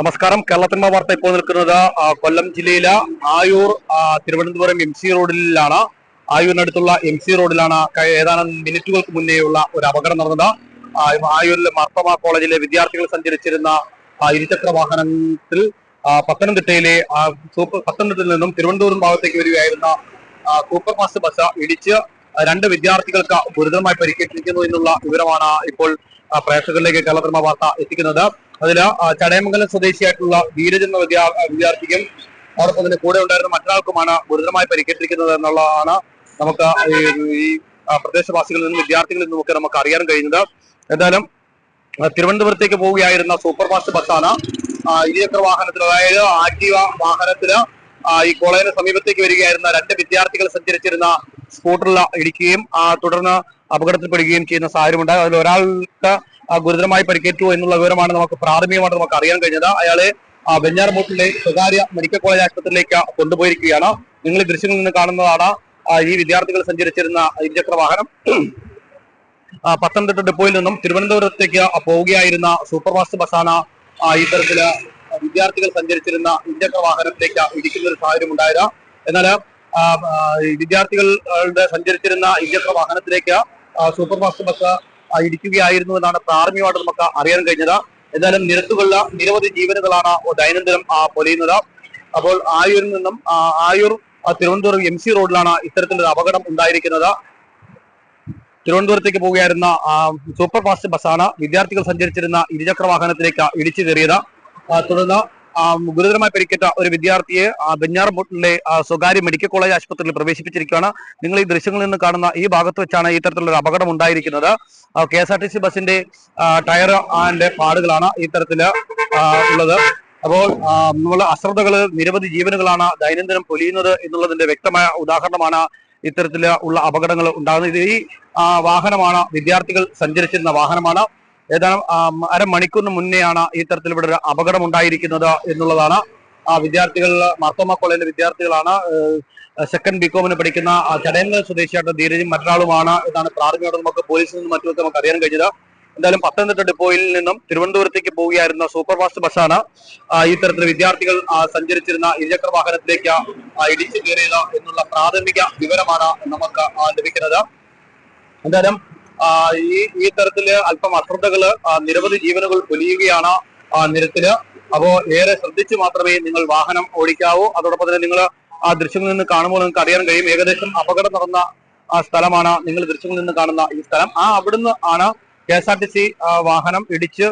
നമസ്കാരം. കേരളത്തിന്മ വാർത്ത ഇപ്പോൾ നിൽക്കുന്നത് കൊല്ലം ജില്ലയിലെ ആയൂർ തിരുവനന്തപുരം എം സി റോഡിലാണ്. ആയൂരിനടുത്തുള്ള എം സി റോഡിലാണ് ഏതാനും മിനിറ്റുകൾക്ക് മുന്നേയുള്ള ഒരു അപകടം നടന്നത്. ആയൂരിലെ മാർത്തമ കോളേജിലെ വിദ്യാർത്ഥികൾ സഞ്ചരിച്ചിരുന്ന ഇരുചക്ര വാഹനത്തിൽ പത്തനംതിട്ടയിലെ സൂപ്പർ പത്തനംതിട്ടയിൽ നിന്നും തിരുവനന്തപുരം ഭാഗത്തേക്ക് വരികയായിരുന്ന സൂപ്പർ ഫാസ്റ്റ് ബസ് ഇടിച്ച് രണ്ട് വിദ്യാർത്ഥികൾക്ക് ഗുരുതരമായി പരിക്കേറ്റിരിക്കുന്നു എന്നുള്ള വിവരമാണ് ഇപ്പോൾ പ്രേക്ഷകരിലേക്ക് കേരളധർമ്മ വാർത്ത എത്തിക്കുന്നത്. അതിൽ ചടയമംഗലം സ്വദേശിയായിട്ടുള്ള ധീരജ് എന്ന വിദ്യാ വിദ്യാർത്ഥിക്കും അതോടൊപ്പം തന്നെ കൂടെ ഉണ്ടായിരുന്ന മറ്റൊരാൾക്കുമാണ് ഗുരുതരമായി പരിക്കേറ്റിരിക്കുന്നത് എന്നുള്ളതാണ് നമുക്ക് ഈ- പ്രദേശവാസികളിൽ നിന്നും വിദ്യാർത്ഥികളിൽ നിന്നും നമുക്ക് അറിയാൻ കഴിയുന്നത്. എന്തായാലും തിരുവനന്തപുരത്തേക്ക് പോവുകയായിരുന്ന സൂപ്പർ ഫാസ്റ്റ് ബസ്സാണ് ഇരുചക്ര വാഹനത്തിൽ അതായത് ആക്റ്റീവ വാഹനത്തിൽ ഈ കോളേജിന് സമീപത്തേക്ക് വരികയായിരുന്ന രണ്ട് വിദ്യാർത്ഥികൾ സഞ്ചരിച്ചിരുന്ന സ്കൂട്ടറിൽ ഇടിക്കുകയും തുടർന്ന് അപകടത്തിൽപ്പെടുകയും ചെയ്യുന്ന സാഹചര്യമുണ്ടായി. അതിൽ ഒരാൾക്ക് ഗുരുതരമായി പരിക്കേറ്റു എന്നുള്ള വിവരമാണ് നമുക്ക് പ്രാഥമികമായിട്ട് നമുക്ക് അറിയാൻ കഴിഞ്ഞത്. അയാളെ വെഞ്ഞാറമൂട്ടിലെ സ്വകാര്യ മെഡിക്കൽ കോളേജ് ആശുപത്രിയിലേക്ക് കൊണ്ടുപോയിരിക്കുകയാണ്. നിങ്ങൾ ദൃശ്യങ്ങളിൽ നിന്ന് കാണുന്നതാണ് ഈ വിദ്യാർത്ഥികൾ സഞ്ചരിച്ചിരുന്ന ഇരുചക്ര വാഹനം. പത്തനംതിട്ട ഡിപ്പോയിൽ നിന്നും തിരുവനന്തപുരത്തേക്ക് പോവുകയായിരുന്ന സൂപ്പർ ഫാസ്റ്റ് ബസ്സാണ് ഇത്തരത്തിൽ വിദ്യാർത്ഥികൾ സഞ്ചരിച്ചിരുന്ന ഇരുചക്ര വാഹനത്തിലേക്ക് ഇടിക്കുന്ന ഒരു സാഹചര്യം ഉണ്ടായത് എന്നാൽ വിദ്യാർത്ഥികളുടെ സഞ്ചരിച്ചിരുന്ന ഇരുചക്ര വാഹനത്തിലേക്ക് സൂപ്പർ ഫാസ്റ്റ് ബസ് ഇടിക്കുകയായിരുന്നു എന്നാണ് പ്രാഥമികമായിട്ട് നമുക്ക് അറിയാൻ കഴിഞ്ഞത്. എന്നാലും നിരത്തുകളിൽ നിരവധി ജീവനുകളാണ് ദൈനംദിനം പൊലിയുന്നത്. അപ്പോൾ ആയൂരിൽ നിന്നും ആയൂർ തിരുവനന്തപുരം എം സി റോഡിലാണ് ഇത്തരത്തിലൊരു അപകടം ഉണ്ടായിരിക്കുന്നത്. തിരുവനന്തപുരത്തേക്ക് പോവുകയായിരുന്ന സൂപ്പർ ഫാസ്റ്റ് ബസ്സാണ് വിദ്യാർത്ഥികൾ സഞ്ചരിച്ചിരുന്ന ഇരുചക്ര വാഹനത്തിലേക്ക് ഇടിച്ചു കയറിയത്. തുടർന്ന് ഗുരുതരമായി പരിക്കേറ്റ ഒരു വിദ്യാർത്ഥിയെ ആ, സ്വകാര്യ മെഡിക്കൽ കോളേജ് ആശുപത്രിയിൽ പ്രവേശിപ്പിച്ചിരിക്കുകയാണ്. നിങ്ങൾ ഈ ദൃശ്യങ്ങളിൽ നിന്ന് കാണുന്ന ഈ ഭാഗത്ത് വെച്ചാണ് ഈ തരത്തിലുള്ള ഒരു അപകടം ഉണ്ടായിരിക്കുന്നത്. K S R T C ബസിന്റെ ടയർ ആന്റെ പാടുകളാണ് ഈ തരത്തിൽ ഉള്ളത്. അപ്പോൾ നമ്മളെ അശ്രദ്ധകൾ നിരവധി ജീവനുകളാണ് ദൈനംദിനം പൊലിയുന്നത് എന്നുള്ളതിന്റെ വ്യക്തമായ ഉദാഹരണമാണ് ഇത്തരത്തിൽ ഉള്ള അപകടങ്ങൾ ഉണ്ടാകുന്നത്. ഈ വാഹനമാണ് വിദ്യാർത്ഥികൾ സഞ്ചരിച്ചിരുന്ന വാഹനമാണ്. ഏതാനും അരമണിക്കൂറിന് മുന്നെയാണ് ഈ തരത്തിൽ ഇവിടെ ഒരു അപകടം ഉണ്ടായിരിക്കുന്നത് എന്നുള്ളതാണ്. ആ വിദ്യാർത്ഥികൾ മാർത്തോമ കോളേജിലെ വിദ്യാർത്ഥികളാണ് സെക്കൻഡ് ബികോമിന് പഠിക്കുന്ന ചടയങ്ങൾ സ്വദേശിയായിട്ട് ധീരജും മറ്റൊരാളുമാണ് എന്നാണ് പ്രാഥമികമായിട്ട് നമുക്ക് പോലീസിൽ നിന്നും മറ്റുമൊക്കെ നമുക്ക് അറിയാൻ കഴിഞ്ഞത്. എന്തായാലും പത്തനംതിട്ട ഡിപ്പോയിൽ നിന്നും തിരുവനന്തപുരത്തേക്ക് പോവുകയായിരുന്ന സൂപ്പർ ഫാസ്റ്റ് ബസ്സാണ് ഈ തരത്തിൽ വിദ്യാർത്ഥികൾ സഞ്ചരിച്ചിരുന്ന ഇരുചക്ര വാഹനത്തിലേക്ക് ഇടിച്ചു കയറിയത് എന്നുള്ള പ്രാഥമിക വിവരമാണ് നമുക്ക് ലഭിക്കുന്നത്. എന്തായാലും ഈ ഈ തരത്തിൽ അല്പം അശ്രദ്ധകൾ നിരവധി ജീവനുകൾ പൊലിയുകയാണ് നിരത്തിൽ. അപ്പോ ഏറെ ശ്രദ്ധിച്ചു മാത്രമേ നിങ്ങൾ വാഹനം ഓടിക്കാവൂ. അതോടൊപ്പം തന്നെ നിങ്ങൾ ആ ദൃശ്യങ്ങളിൽ നിന്ന് കാണുമ്പോൾ നിങ്ങൾക്ക് അറിയാൻ കഴിയും. ഏകദേശം അപകടം നടന്ന ആ സ്ഥലമാണ് നിങ്ങൾ ദൃശ്യങ്ങളിൽ നിന്ന് കാണുന്ന ഈ സ്ഥലം. ആ അവിടുന്ന് ആണ് K S R T C വാഹനം ഇടിച്ച്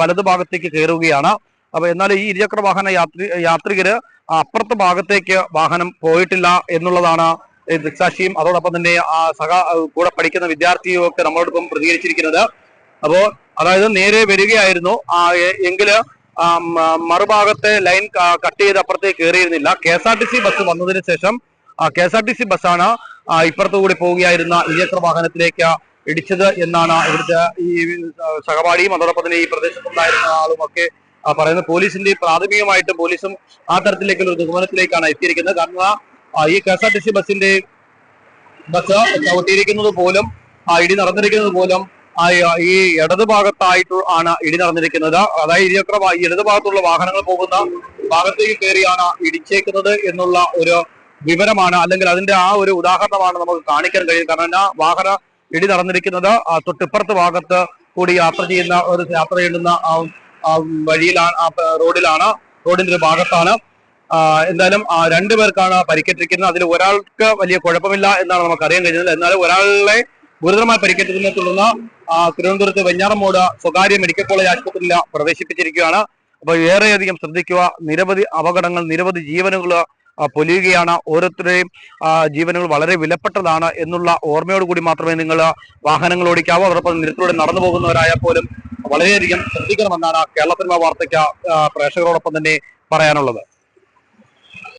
വലതു ഭാഗത്തേക്ക് കയറുകയാണ്. അപ്പൊ എന്നാൽ ഈ ഇരുചക്ര വാഹന യാത്രി യാത്രികര് അപ്പുറത്തെ ഭാഗത്തേക്ക് വാഹനം പോയിട്ടില്ല എന്നുള്ളതാണ് ദൃക്സാക്ഷിയും അതോടൊപ്പം തന്നെ ആ സഹ കൂടെ പഠിക്കുന്ന വിദ്യാർത്ഥിയും ഒക്കെ നമ്മളോടൊപ്പം പ്രതികരിച്ചിരിക്കുന്നത്. അപ്പോ അതായത് നേരെ വരികയായിരുന്നു. എങ്കിൽ മറുഭാഗത്തെ ലൈൻ കട്ട് ചെയ്ത് അപ്പുറത്തേക്ക് കയറിയിരുന്നില്ല. K S R T C bus വന്നതിന് ശേഷം K S R T C ബസ്സാണ് ഇപ്പുറത്തു കൂടി പോവുകയായിരുന്ന ഇരുചക്ര വാഹനത്തിലേക്ക് ഇടിച്ചത് എന്നാണ് ഇവിടുത്തെ ഈ സഹപാഠിയും അതോടൊപ്പം തന്നെ ഈ പ്രദേശത്തുണ്ടായിരുന്ന ആളും ഒക്കെ പറയുന്നത്. പോലീസിന്റെ പ്രാഥമികമായിട്ട് പോലീസും ആ തരത്തിലേക്കുള്ള ഒരു നിഗമനത്തിലേക്കാണ് എത്തിയിരിക്കുന്നത്. കാരണം ഈ K S R T C ബസിന്റെ ബസ് ചവിട്ടിയിരിക്കുന്നത് പോലും ഇടി നടന്നിരിക്കുന്നത് പോലും ഈ ഇടത് ഭാഗത്തായിട്ട് ആണ് ഇടി നടന്നിരിക്കുന്നത്. അതായത് ഇരുചക്ര ഇടത് ഭാഗത്തുള്ള വാഹനങ്ങൾ പോകുന്ന ഭാഗത്തേക്ക് കയറിയാണ് ഇടിച്ചേക്കുന്നത് എന്നുള്ള ഒരു വിവരമാണ്. അല്ലെങ്കിൽ അതിന്റെ ആ ഒരു ഉദാഹരണമാണ് നമുക്ക് കാണിക്കാൻ കഴിയും. കാരണം ആ വാഹന ഇടി നടന്നിരിക്കുന്നത് തൊട്ടിപ്പുറത്ത് ഭാഗത്ത് കൂടി യാത്ര ചെയ്യുന്ന ഒരു യാത്ര ചെയ്യുന്ന വഴിയിലാണ് റോഡിലാണ് റോഡിന്റെ ഒരു ഭാഗത്താണ് എന്തായാലും ആ, രണ്ടുപേർക്കാണ് പരിക്കേറ്റിരിക്കുന്നത്. അതിൽ ഒരാൾക്ക് വലിയ കുഴപ്പമില്ല എന്നാണ് നമുക്ക് അറിയാൻ കഴിഞ്ഞത്. എന്നാൽ ഒരാളെ ഗുരുതരമായി പരിക്കേറ്റതിനെ തുടർന്ന് തിരുവനന്തപുരത്ത് വെഞ്ഞാറമൂട് സ്വകാര്യ മെഡിക്കൽ കോളേജ് ആശുപത്രിയിൽ പ്രവേശിപ്പിച്ചിരിക്കുകയാണ്. അപ്പോൾ ഏറെയധികം ശ്രദ്ധിക്കുക. നിരവധി അപകടങ്ങൾ നിരവധി ജീവനുകൾ പൊലിയുകയാണ്. ഓരോരുത്തരുടെയും ജീവനുകൾ വളരെ വിലപ്പെട്ടതാണ് എന്നുള്ള ഓർമ്മയോട് കൂടി മാത്രമേ നിങ്ങൾ വാഹനങ്ങൾ ഓടിക്കാവൂ. അതോടൊപ്പം നിരത്തിലൂടെ നടന്നു പോകുന്നവരായാൽ പോലും വളരെയധികം ശ്രദ്ധിക്കണമെന്നാണ് കേരള സിനിമ വാർത്തയ്ക്ക് പ്രേക്ഷകരോടൊപ്പം തന്നെ പറയാനുള്ളത്.